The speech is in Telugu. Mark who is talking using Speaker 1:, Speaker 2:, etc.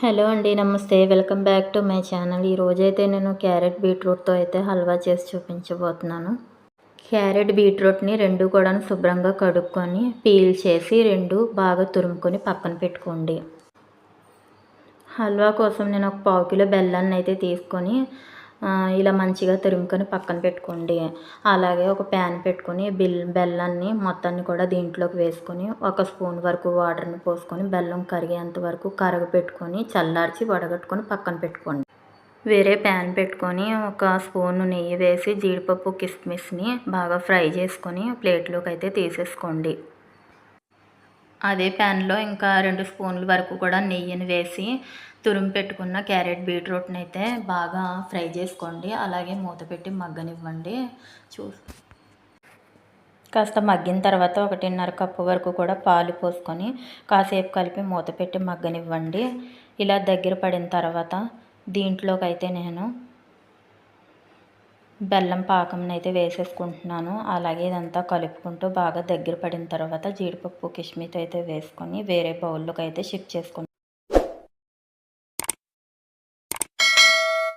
Speaker 1: హలో అండి నమస్తే. Welcome back to my channel. ఈరోజైతే నేను క్యారెట్ బీట్రూట్తో అయితే హల్వా చేసి చూపించబోతున్నాను. క్యారెట్ బీట్రూట్ని రెండు కూడా శుభ్రంగా కడుక్కొని పీల్ చేసి రెండు బాగా తురుముకొని పక్కన పెట్టుకోండి. హల్వా కోసం నేను ఒక పావు కిలో బెల్లాన్ని అయితే తీసుకొని ఇలా మంచిగా తురుముకొని పక్కన పెట్టుకోండి. అలాగే ఒక ప్యాన్ పెట్టుకొని బిల్ బెల్లాన్ని మొత్తాన్ని కూడా దీంట్లోకి వేసుకొని ఒక స్పూన్ వరకు వాటర్ని పోసుకొని బెల్లం కరిగేంత వరకు కరగ పెట్టుకొని చల్లార్చి వడగట్టుకొని పక్కన పెట్టుకోండి. వేరే ప్యాన్ పెట్టుకొని ఒక స్పూన్ నెయ్యి వేసి జీడిపప్పు కిస్మిస్ని బాగా ఫ్రై చేసుకొని ప్లేట్లోకి అయితే తీసేసుకోండి. అదే ప్యాన్లో ఇంకా రెండు స్పూన్ల వరకు కూడా నెయ్యిని వేసి తురుము పెట్టుకున్న క్యారెట్ బీట్రూట్ని అయితే బాగా ఫ్రై చేసుకోండి. అలాగే మూత పెట్టి మగ్గనివ్వండి. చూ కాస్త మగ్గిన తర్వాత ఒకటిన్నర కప్పు వరకు కూడా పాలు పోసుకొని కాసేపు కలిపి మూత పెట్టి మగ్గనివ్వండి. ఇలా దగ్గర పడిన తర్వాత దీంట్లోకి అయితే నేను బెల్లం పాకంని అయితే వేసేసుకుంటున్నాను. అలాగే ఇదంతా కలుపుకుంటూ బాగా దగ్గర పడిన తర్వాత జీడిపప్పు కిష్మితో అయితే వేసుకొని వేరే బౌల్లోకి అయితే షిఫ్ట్ చేసుకుంటాను